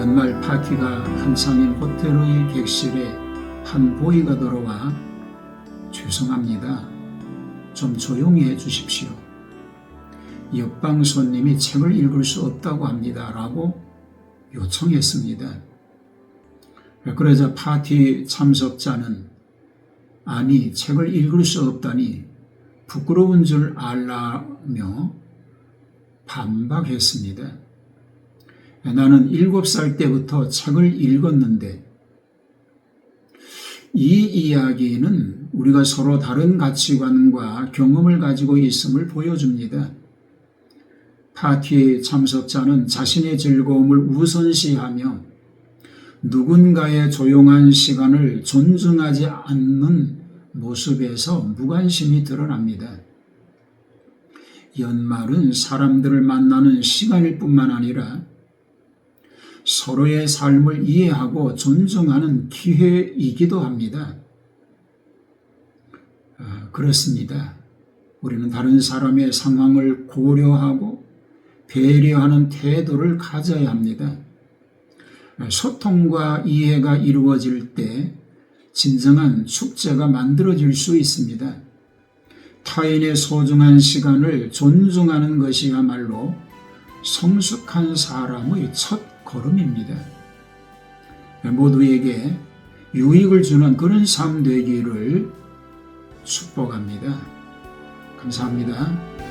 연말 파티가 한창인 호텔의 객실에 한 보이가 들어와 죄송합니다. 좀 조용히 해 주십시오. 옆방 손님이 책을 읽을 수 없다고 합니다. 라고 요청했습니다. 그러자 파티 참석자는 아니, 책을 읽을 수 없다니 부끄러운 줄 알라며 반박했습니다. 나는 일곱 살 때부터 책을 읽었는데 이 이야기는 우리가 서로 다른 가치관과 경험을 가지고 있음을 보여줍니다. 파티 참석자는 자신의 즐거움을 우선시하며 누군가의 조용한 시간을 존중하지 않는 모습에서 무관심이 드러납니다. 연말은 사람들을 만나는 시간일 뿐만 아니라 서로의 삶을 이해하고 존중하는 기회이기도 합니다. 아, 그렇습니다. 우리는 다른 사람의 상황을 고려하고 배려하는 태도를 가져야 합니다. 소통과 이해가 이루어질 때 진정한 축제가 만들어질 수 있습니다. 타인의 소중한 시간을 존중하는 것이야말로 성숙한 사람의 첫 걸음입니다. 모두에게 유익을 주는 그런 삶 되기를 축복합니다. 감사합니다.